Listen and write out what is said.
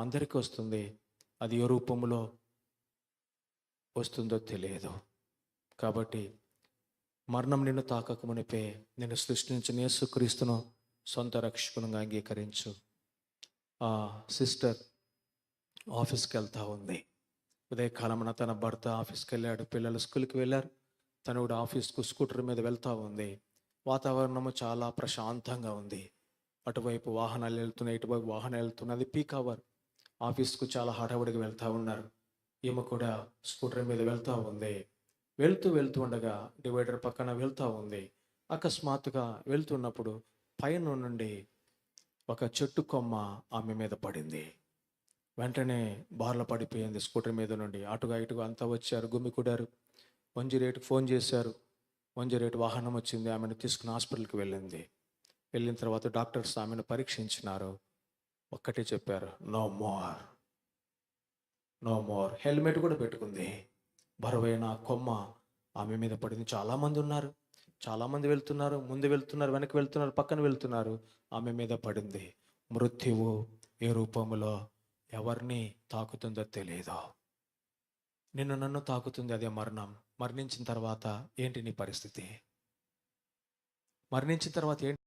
అందరికీ వస్తుంది. అది ఏ రూపంలో వస్తుందో తెలియదు. కాబట్టి మరణం నిన్ను తాకక మునిపే నేను సృష్టించిన యేసుక్రీస్తును సొంత రక్షకునిగా అంగీకరించు. ఆ సిస్టర్ ఆఫీస్కి వెళ్తూ ఉంది. ఉదయకాలమున తన భర్త ఆఫీస్కి వెళ్ళాడు. పిల్లలు స్కూల్కి వెళ్ళారు. తను కూడా ఆఫీస్కు స్కూటర్ మీద వెళ్తూ ఉంది. వాతావరణము చాలా ప్రశాంతంగా ఉంది. అటువైపు వాహనాలు వెళ్తున్నాయి. ఇటువైపు వాహనాలు వెళ్తున్నది పీక్ అవర్. ఆఫీస్కు చాలా హడావుడిగా వెళ్తూ ఉన్నారు. ఈమె కూడా స్కూటర్ మీద వెళ్తూ ఉంది. వెళ్తూ వెళ్తూ ఉండగా డివైడర్ పక్కన వెళ్తూ ఉంది. అకస్మాత్తుగా వెళ్తున్నప్పుడు పైన నుండి ఒక చెట్టు కొమ్మ ఆమె మీద పడింది. వెంటనే బార్ల పడిపోయింది. స్కూటర్ మీద నుండి అటుగా ఇటుగా అంతా వచ్చారు. గుమ్మికూడారు రేటుకు ఫోన్ చేశారు. రేటు వాహనం వచ్చింది. ఆమెను తీసుకుని హాస్పిటల్కి వెళ్ళింది. వెళ్ళిన తర్వాత డాక్టర్స్ ఆమెను పరీక్షించినారు. ఒక్కటే చెప్పారు no more no more helmet కూడా పెట్టుకుంది. బరువైన కొమ్మ ఆమె మీద పడింది. చాలామంది ఉన్నారు. చాలామంది వెళ్తున్నారు. ముందు వెళ్తున్నారు వెనక్కి వెళ్తున్నారు పక్కన వెళ్తున్నారు. ఆమె మీద పడింది. మృత్యువు ఏ రూపంలో ఎవరిని తాకుతుందో తెలియదు నిన్ను నన్ను తాకుతుంది అదే మరణం. మరణించిన తర్వాత ఏంటి నీ పరిస్థితి? మరణించిన తర్వాత ఏంటి